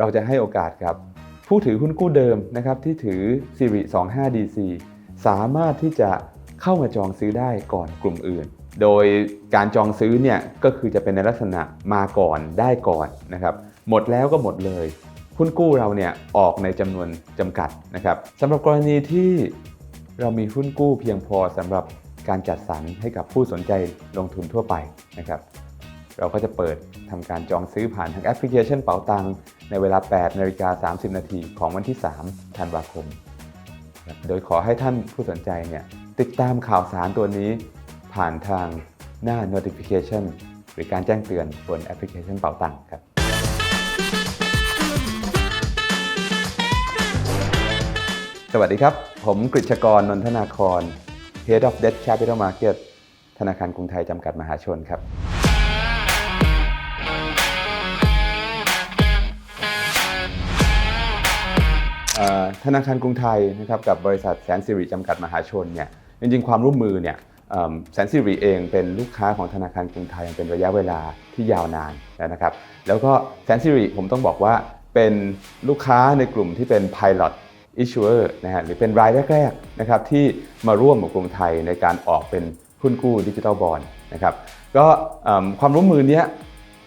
เราจะให้โอกาสกับ ผู้ถือหุ้นกู้เดิมนะครับที่ถือ s i r i 25 DC สามารถที่จะเข้ามาจองซื้อได้ก่อนกลุ่มอื่น โดยการจองซื้อเนี่ยก็คือจะเป็นในลักษณะมาก่อนได้ก่อนนะครับหมดแล้วก็หมดเลยหุ้นกู้เราเนี่ยออกในจำนวนจำกัดนะครับสำหรับกรณีที่เรามีหุ้นกู้เพียงพอสำหรับการจัดสรรให้กับผู้สนใจลงทุนทั่วไปนะครับ เราก็จะเปิดทำการจองซื้อผ่านทางแอปพลิเคชันเป๋าตัง ในเวลา 8นาฬิกา30 นาทีของวันที่ 3 ธันวาคม โดยขอให้ท่านผู้สนใจเนี่ยติดตามข่าวสารตัวนี้ผ่านทางหน้า notification หรือการแจ้งเตือนบนแอปพลิเคชันเป๋าตังครับสวัสดีครับ ผมกฤษกรนนทนาคร Head of Debt Capital Market ธนาคารกรุงไทยจำกัดมหาชนครับ ธนาคารกรุงไทยนะครับกับบริษัทแสนสิริจำกัดมหาชนเนี่ยจริงๆความร่วมมือเนี่ยแสนสิริเองเป็นลูกค้าของธนาคารกรุงไทยเป็นระยะเวลาที่ยาวนานแล้วนะครับ แล้วก็แสนสิริผมต้องบอกว่าเป็นลูกค้าในกลุ่มที่เป็น Pilot Issuer นะฮะหรือเป็นรายแรกๆนะครับที่มาร่วมกับกรุงไทยในการออกเป็นหุ้นกู้ดิจิทัลบอลนะครับก็ความร่วมมือเนี้ย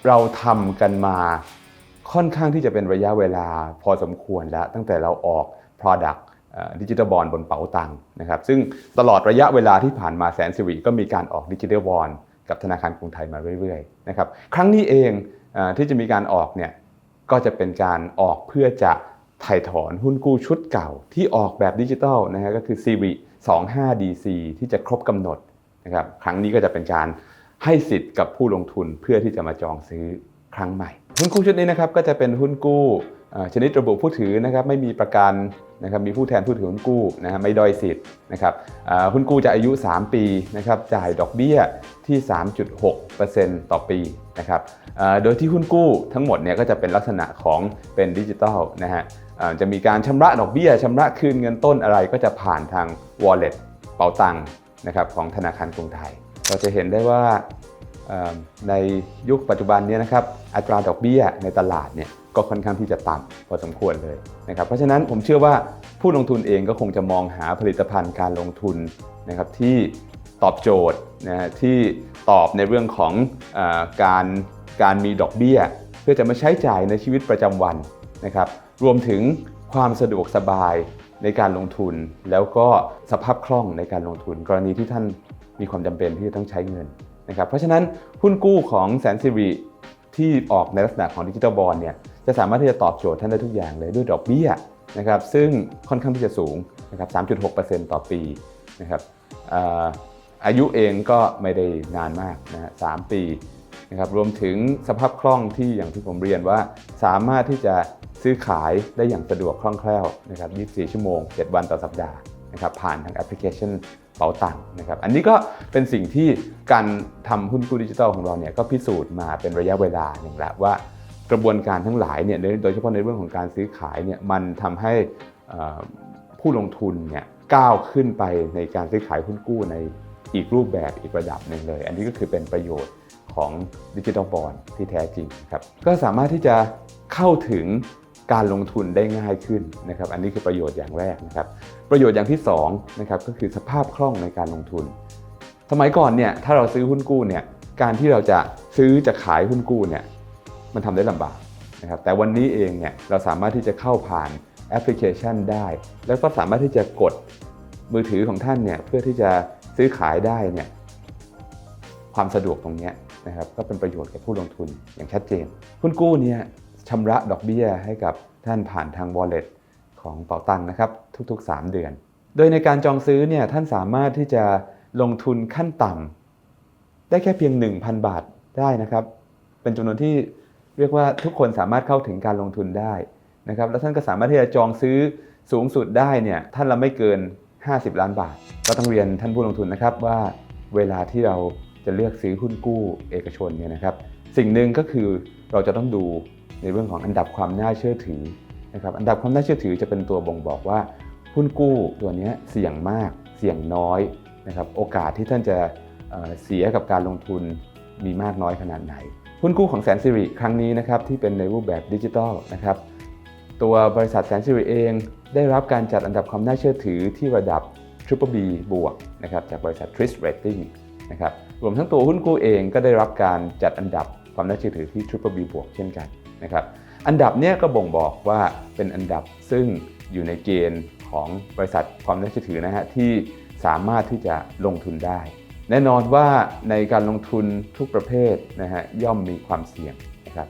เราทำกันมา ค่อนข้างที่จะเป็นระยะเวลาพอสมควรแล้ว ตั้งแต่เราออก Product ดิจิทัลบอลบนเป๋าตังค์นะครับซึ่งตลอดระยะเวลาที่ผ่านมาแสนสิริก็มีการออกดิจิทัลบอลกับธนาคารกรุงไทยมาเรื่อยๆนะครับครั้งนี้เองอที่จะมีการออกเนี่ยก็จะเป็นการออกเพื่อจะถ่ายถอนหุ้นกู้ชุดเก่าที่ออกแบบดิจิทัลนะฮะก็คือ s i r i 25 DC ที่จะครบกำหนดนะครับครั้งนี้ก็จะเป็นการให้สิทธิ์กับผู้ลงทุนเพื่อที่จะมาจองซื้อครั้งใหม่ หุ้นกู้ชุดนี้นะครับก็จะเป็นหุ้นกู้ชนิดระบุผู้ถือนะครับไม่มีประกันนะครับมีผู้แทนผู้ถือหุ้นกู้นะฮะไม่ด้อยสิทธิ์นะครับหุ้นกู้จะอายุ 3 ปีนะครับจ่ายดอกเบี้ยที่ 3.6%ต่อปีนะครับโดยที่หุ้นกู้ทั้งหมดเนี่ยก็จะเป็นลักษณะของเป็นดิจิทัลนะฮะจะมีการชำระดอกเบี้ยชำระคืนเงินต้นอะไรก็จะผ่านทาง wallet เป๋าตังนะครับของธนาคารกรุงไทย เราจะเห็นได้ว่า ในยุคปัจจุบันเนี้นะครับอัตราดอกเบี้ยในตลาดเนี่ยก็ค่อนข้างที่จะต่ำพอสมควรเลยนะครับเพราะฉะนั้นผมเชื่อว่าผู้ลงทุนเองก็คงจะมองหาผลิตภัณฑ์การลงทุนนะครับที่ตอบโจทย์นะฮะที่ตอบในเรื่องของออการการมีดอกเบี้ย เพื่อจะมาใช้จ่ายในชีวิตประจำวันนะครับรวมถึงความสะดวกสบายในการลงทุน แล้วก็สภาพคล่องในการลงทุน กรณีที่ท่านมีความจำเป็นที่จะต้องใช้เงิน นะครับเพราะฉะนั้นหุ้นกู้ของแสนสิริที่ออกในลักษณะของดิจิทัลบอลเนี่ยจะสามารถที่จะตอบโจทย์ท่านได้ทุกอย่างเลยด้วยดอกเบี้ยนะครับซึ่งค่อนข้างที่จะสูงนะครับ 3.6%ต่อปีนะครับออายุเองก็ไม่ได้นานมากนะฮะ3ปีนะครับรวมถึงสภาพคล่องที่อย่างที่ผมเรียนว่า สามารถที่จะซื้อขายได้อย่างสะดวกคล่องแคล่วนะครับ 24 ชั่วโมง 7 วันต่อสัปดาห์นะครับผ่านทางแอปพลิเคชัน เป๋าตังค์นะครับอันนี้ก็เป็นสิ่งที่การทำหุ้นกู้ดิจิทัลของเราเนี่ยก็พิสูจน์มาเป็นระยะเวลาหนึ่งแล้วว่ากระบวนการทั้งหลายเนี่ยโดยเฉพาะในเรื่องของการซื้อขายเนี่ยมันทำให้ผู้ลงทุนเนี่ยก้าวขึ้นไปในการซื้อขายหุ้นกู้ในอีกรูปแบบอีกระดับหนึ่งเลย อันนี้ก็คือเป็นประโยชน์ของดิจิทัลบอลที่แท้จริงครับก็สามารถที่จะเข้าถึง การลงทุนได้ง่ายขึ้นนะครับ อันนี้คือประโยชน์อย่างแรกนะครับ ประโยชน์อย่างที่2นะครับก็คือสภาพคล่องในการลงทุน สมัยก่อนเนี่ยถ้าเราซื้อหุ้นกู้เนี่ยการที่เราจะซื้อจะขายหุ้นกู้เนี่ยมันทำได้ลำบากนะครับแต่วันนี้เองเนี่ยเราสามารถที่จะเข้าผ่านแอปพลิเคชันได้ แล้วก็สามารถที่จะกดมือถือของท่านเนี่ยเพื่อที่จะซื้อขายได้เนี่ยความสะดวกตรงนี้นะครับก็เป็นประโยชน์แกับผู้ลงทุนอย่างชัดเจนหุ้นกู้เนี่ย ชำระดอกเบี้ยให้กับท่านผ่านทาง wallet ของเป๋าตังนะครับทุกๆ 3 เดือน โดยในการจองซื้อเนี่ยท่านสามารถที่จะลงทุนขั้นต่ำได้แค่เพียง 1,000 บาทได้นะครับ เป็นจำนวนที่เรียกว่าทุกคนสามารถเข้าถึงการลงทุนได้นะครับแล้วท่านก็สามารถที่จะจองซื้อสูงสุดได้เนี่ยท่านละไม่เกิน 50 ล้านบาท ก็ต้องเรียนท่านผู้ลงทุนนะครับว่าเวลาที่เราจะเลือกซื้อหุ้นกู้เอกชนเนี่ยนะครับ สิ่งหนึ่งก็คือเราจะต้องดู ในเรื่องของอันดับความน่าเชื่อถือนะครับอันดับความน่าเชื่อถือจะเป็นตัวบ่งบอกว่าหุ้นกู้ตัวนี้เสี่ยงมาก เสี่ยงน้อยนะครับโอกาสที่ท่านจะเเสียกับการลงทุนมีมากน้อยขนาดไหน หุ้นกู้ของแสนสิริครั้งนี้นะครับที่เป็นในรูปแบบดิจิทัลนะครับตัวบริษัทแสนสิริเองได้รับการจัดอันดับความน่าเชื่อถือที่ระดับ Triple B บวกนะครับจากบริษัท t r i s Rating นะครับรวมทั้งตัวหุ้นกู้เองก็ได้รับการจัดอันดับความน่าเชื่อถือที่ Triple B บวกเช่นกัน นะครับอันดับเนี้ยก็บ่งบอกว่าเป็นอันดับซึ่งอยู่ในเกณฑ์ของบริษัทความน่าเชื่อถือนะฮะที่สามารถที่จะลงทุนได้ แน่นอนว่าในการลงทุนทุกประเภทนะฮะย่อมมีความเสี่ยงนะครับ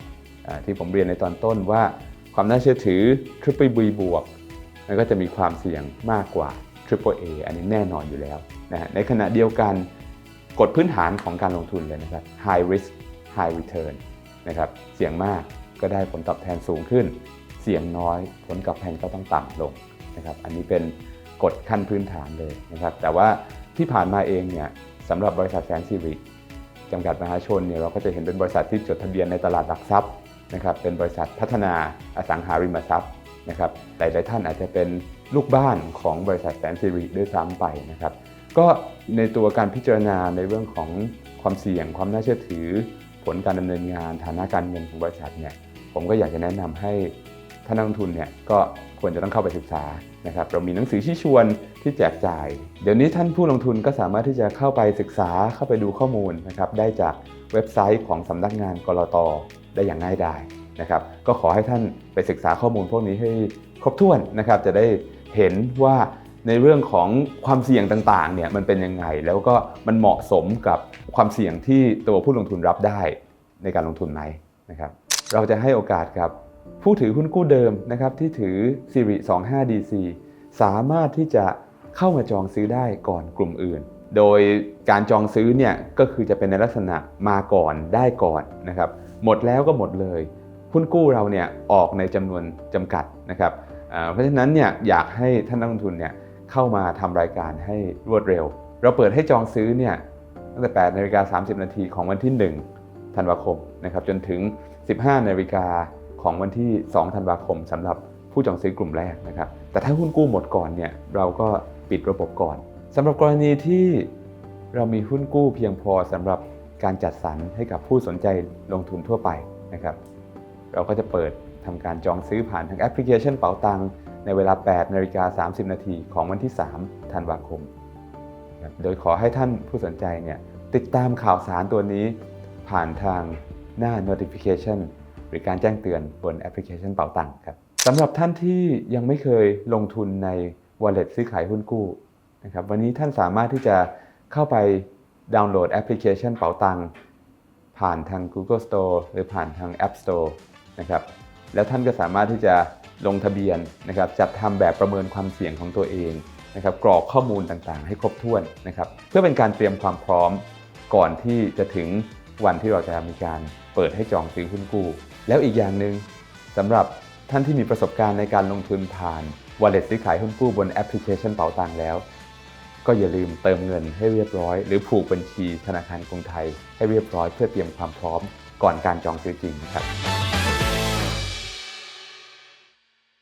ที่ผมเรียนในตอนต้นว่าความน่าเชื่อถือ Triple B บวกมันก็จะมีความเสี่ยงมากกว่า Triple A อันนี้แน่นอนอยู่แล้วนะฮะในขณะเดียวกันกฎพื้นฐานของการลงทุนเลยนะครับ High Risk High Return นะครับเสี่ยงมาก ก็ได้ผลตอบแทนสูงขึ้น เสี่ยงน้อยผลตอบแทนก็ต้องต่ำลงนะครับ อันนี้เป็นกฎขั้นพื้นฐานเลยนะครับ แต่ว่าที่ผ่านมาเองเนี่ยสำหรับบริษัทแสนสิริจำกัดมหาชนเนี่ยเราก็จะเห็นเป็นบริษัทที่จดทะเบียนในตลาดหลักทรัพย์นะครับเป็นบริษัทพัฒนาอสังหาริมทรัพย์นะครับหลายๆท่านอาจจะเป็นลูกบ้านของบริษัทแสนสิริด้วยซ้ำไปนะครับก็ในตัวการพิจารณาในเรื่องของความเสี่ยง ความน่าเชื่อถือ ผลการดำเนินงาน ฐานะการเงินของบริษัทเนี่ย ผมก็อยากจะแนะนำให้ท่านนักลงทุนเนี่ยก็ควรจะต้องเข้าไปศึกษานะครับเรามีหนังสือชี้ชวนที่แจกจ่าย เดี๋ยวนี้ท่านผู้ลงทุนก็สามารถที่จะเข้าไปศึกษาเข้าไปดูข้อมูลนะครับได้จากเว็บไซต์ของสำนักงานกรตได้อย่างง่ายดายนะครับก็ขอให้ท่านไปศึกษาข้อมูลพวกนี้ให้ครบถ้วนนะครับจะได้เห็นว่าในเรื่องของความเสี่ยงต่างๆเนี่ยมันเป็นยังไง แล้วก็มันเหมาะสมกับความเสี่ยงที่ตัวผู้ลงทุนรับได้ในการลงทุนไหมนะครับ เราจะให้โอกาสกับผู้ถือหุ้นกู้เดิมนะครับที่ถือ s i r i 25 DC สามารถที่จะเข้ามาจองซื้อได้ก่อนกลุ่มอื่น โดยการจองซื้อเนี่ยก็คือจะเป็นในลักษณะมาก่อนได้ก่อนนะครับหมดแล้วก็หมดเลยหุ้นกู้เราเนี่ยออกในจำนวนจำกัดนะครับเพราะฉะนั้นเนี่ยอยากให้ท่านนักลงทุนเนี่ยเข้ามาทำรายการให้รวดเร็ว เราเปิดให้จองซื้อเนี่ยตั้งแต่8นาฬิกา30 นาทีของวันที่ 1 ธันวาคมนะครับจนถึง 15นาฬิกาของวันที่ 2 ธันวาคมสำหรับผู้จองซื้อกลุ่มแรกนะครับ แต่ถ้าหุ้นกู้หมดก่อนเนี่ยเราก็ปิดระบบก่อนสำหรับกรณีที่เรามีหุ้นกู้เพียงพอสำหรับการจัดสรรให้กับผู้สนใจลงทุนทั่วไปนะครับ เราก็จะเปิดทำการจองซื้อผ่านทางแอปพลิเคชันเป๋าตังในเวลา 8นาฬิกา30 นาทีของวันที่ 3 ธันวาคมนะครับโดยขอให้ท่านผู้สนใจเนี่ยติดตามข่าวสารตัวนี้ผ่านทาง หน้า notification หรือการแจ้งเตือนบนแอปพลิเคชันเป๋าตังค์ครับสำหรับท่านที่ยังไม่เคยลงทุนใน wallet ซื้อขายหุ้นกู้นะครับวันนี้ท่านสามารถที่จะเข้าไปดาวน์โหลดแอปพลิเคชันเป๋าตังผ่านทาง Google Store หรือผ่านทาง App Store นะครับแล้วท่านก็สามารถที่จะลงทะเบียนนะครับจัดทำแบบประเมินความเสี่ยงของตัวเองนะครับกรอกข้อมูลต่างๆ ให้ครบถ้วนนะครับเพื่อเป็นการเตรียมความพร้อมก่อนที่จะถึง วันที่เราจะมีการเปิดให้จองซื้อหุ้นกู้ แล้วอีกอย่างหนึ่งสำหรับท่านที่มีประสบการณ์ในการลงทุนผ่าน wallet ซื้อขายหุ้นกู้บนแอปพลิเคชันเป๋าตังแล้ว ก็อย่าลืมเติมเงินให้เรียบร้อย หรือผูกบัญชีธนาคารกรุงไทย ให้เรียบร้อยเพื่อเตรียมความพร้อมก่อนการจองซื้อจริงครับ